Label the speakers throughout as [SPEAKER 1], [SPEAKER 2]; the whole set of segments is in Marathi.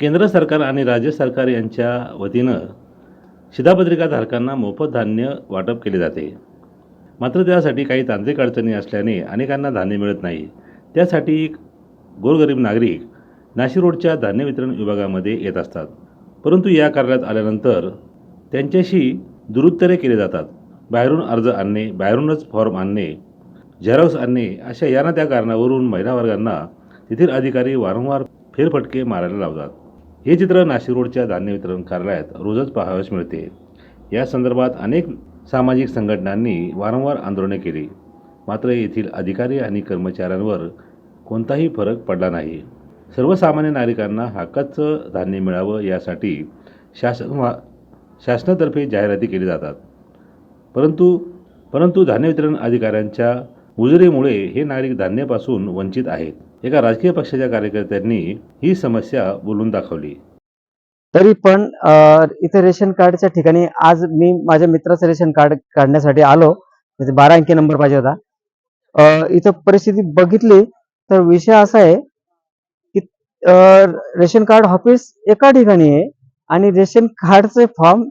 [SPEAKER 1] केंद्र सरकार आणि राज्य सरकार यांच्या वतीनं शिधापत्रिकाधारकांना मोफत धान्य वाटप केले जाते. मात्र त्यासाठी काही तांत्रिक अडचणी असल्याने अनेकांना धान्य मिळत नाही. त्यासाठी गोरगरीब नागरिक नाशिक रोडच्या धान्य वितरण विभागामध्ये येत असतात. परंतु या कार्यालयात आल्यानंतर त्यांच्याशी दुरुत्तरे केले जातात. बाहेरून अर्ज आणणे बाहेरूनच फॉर्म आणणे झेरॉक्स आणणे अशा या ना त्या कारणावरून महिला वर्गांना तेथील अधिकारी वारंवार फेरफटके मारायला लावतात. हे चित्र नाशिक रोडच्या धान्य वितरण कार्यालयात रोजच पाहावयास मिळते. या संदर्भात अनेक सामाजिक संघटनांनी वारंवार आंदोलने केली. मात्र येथील अधिकारी आणि कर्मचाऱ्यांवर कोणताही फरक पडला नाही. सर्वसामान्य नागरिकांना हक्काचं धान्य मिळावं यासाठी शासन वा शासनातर्फे जाहिराती केली जातात. परंतु परंतु धान्य वितरण अधिकाऱ्यांच्या उजरीमुळे हे नागरिक धान्यापासून वंचित आहेत. एका राजकीय पक्षाच्या कार्यकर्त्यांनी ही समस्या बोलून दाखवली.
[SPEAKER 2] तरी पण इथे रेशन कार्डच्या ठिकाणी आज मी माझ्या मित्राचं रेशन कार्ड काढण्यासाठी आलो. बारा अंकी नंबर पाहिजे होता. इथं परिस्थिती बघितली तर विषय असा आहे की रेशन कार्ड ऑफिस एका ठिकाणी आहे आणि रेशन कार्डचे फॉर्म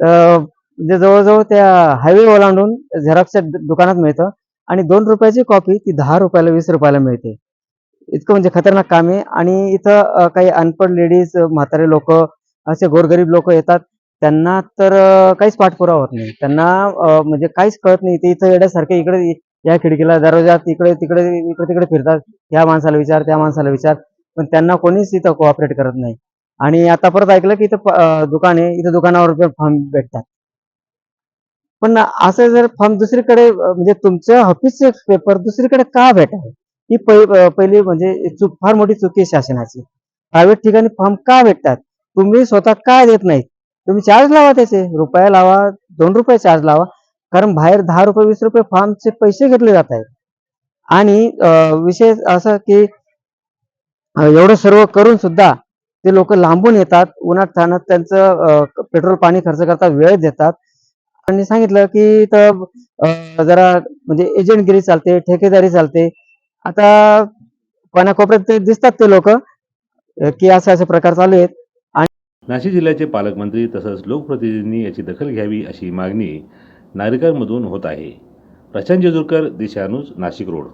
[SPEAKER 2] म्हणजे जवळजवळ त्या हायवे ओलांडून झेरॉक्सच्या दुकानात मिळतं. आणि दोन रुपयाची कॉपी ती दहा रुपयाला वीस रुपयाला मिळते. इतकं म्हणजे खतरनाक काम आहे. आणि इथं काही अनपढ लेडीज म्हातारे लोक असे गोरगरीब लोक येतात. त्यांना तर काहीच पाठपुरावा होत नाही. त्यांना म्हणजे काहीच कळत नाही. ते इथं येण्यासारखे इकडे या खिडकीला दरवाजात इकडे तिकडे इकडे तिकडे फिरतात. या माणसाला विचार त्या माणसाला विचार. पण त्यांना कोणीच इथं कोऑपरेट करत नाही. आणि आता परत ऐकलं की इथं दुकान आहे. इथं दुकानावर फॉर्म भेटतात. पण असं जर फॉर्म दुसरीकडे म्हणजे तुमच्या ऑफिसचे पेपर दुसरीकडे का भेटावे? ही पहिली म्हणजे चूक फार मोठी चुकी आहे शासनाची. प्रायव्हेट ठिकाणी फॉर्म का भेटतात? तुम्ही स्वतः का देत नाहीत? तुम्ही चार्ज लावा त्याचे. रुपया लावा दोन रुपये चार्ज लावा. कारण बाहेर दहा रुपये वीस रुपये फॉर्मचे पैसे घेतले जात आहेत. आणि विषय असा की एवढं सर्व करून सुद्धा ते लोक लांबून येतात. उन्हात ठाण्यात त्यांचं पेट्रोल पाणी खर्च करतात वेळ देतात. त्यांनी सांगितलं की इथं जरा म्हणजे एजंटगिरी चालते ठेकेदारी चालते. आता पाण्याकोपऱ्यात ते दिसतात ते लोक की असे असे प्रकार चालू आहेत.
[SPEAKER 1] नाशिक जिल्ह्याचे पालकमंत्री तसंच लोकप्रतिनिधींनी याची दखल घ्यावी अशी मागणी नागरिकांमधून होत आहे. प्रशांत जेजूरकर दिशानुज नाशिक रोड.